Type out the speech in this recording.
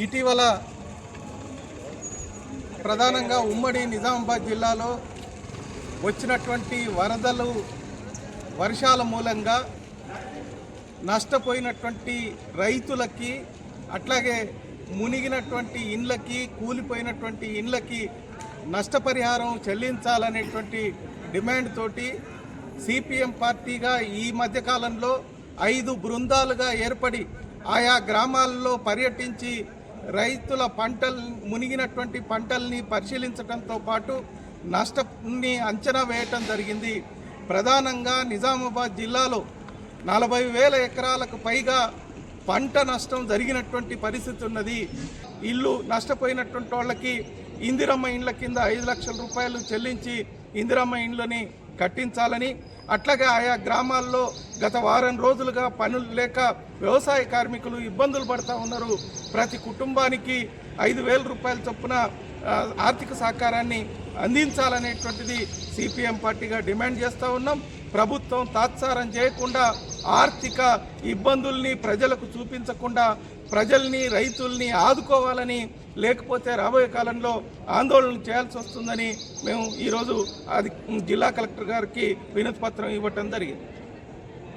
ఇటీవల ప్రధానంగా ఉమ్మడి నిజామాబాద్ జిల్లాలో వచ్చినటువంటి వరదలు వర్షాల మూలంగా నష్టపోయినటువంటి రైతులకి అట్లాగే మునిగినటువంటి ఇండ్లకి కూలిపోయినటువంటి ఇండ్లకి నష్టపరిహారం చెల్లించాలనేటువంటి డిమాండ్ తోటి సిపిఎం పార్టీగా ఈ మధ్యకాలంలో ఐదు బృందాలుగా ఏర్పడి ఆయా గ్రామాల్లో పర్యటించి రైతుల పంటల్ మునిగినటువంటి పంటల్ని పరిశీలించడంతో పాటు నష్టాన్ని అంచనా వేయటం జరిగింది. ప్రధానంగా నిజామాబాద్ జిల్లాలో నలభై వేల ఎకరాలకు పైగా పంట నష్టం జరిగినటువంటి పరిస్థితి ఉన్నది. ఇల్లు నష్టపోయినటువంటి వాళ్ళకి ఇందిరమ్మ ఇండ్ల కింద ఐదు లక్షల రూపాయలు చెల్లించి ఇందిరమ్మ ఇండ్లని కట్టించాలని అట్లాగే ఆయా గ్రామాల్లో గత వారం రోజులుగా పనులు లేక వ్యవసాయ కార్మికులు ఇబ్బందులు పడుతూ ఉన్నారు. ప్రతి కుటుంబానికి ఐదు వేల రూపాయల చొప్పున ఆర్థిక సహకారాన్ని అందించాలనేటువంటిది సిపిఎం పార్టీగా డిమాండ్ చేస్తూ ఉన్నాం. ప్రభుత్వం తాత్సారం చేయకుండా ఆర్థిక ఇబ్బందుల్ని ప్రజలకు చూపించకుండా ప్రజల్ని రైతుల్ని ఆదుకోవాలని లేకపోతే రాబోయే కాలంలో ఆందోళన చేయాల్సి వస్తుందని మేము ఈరోజు అది జిల్లా కలెక్టర్ గారికి వినతి పత్రం ఇవ్వటం జరిగింది.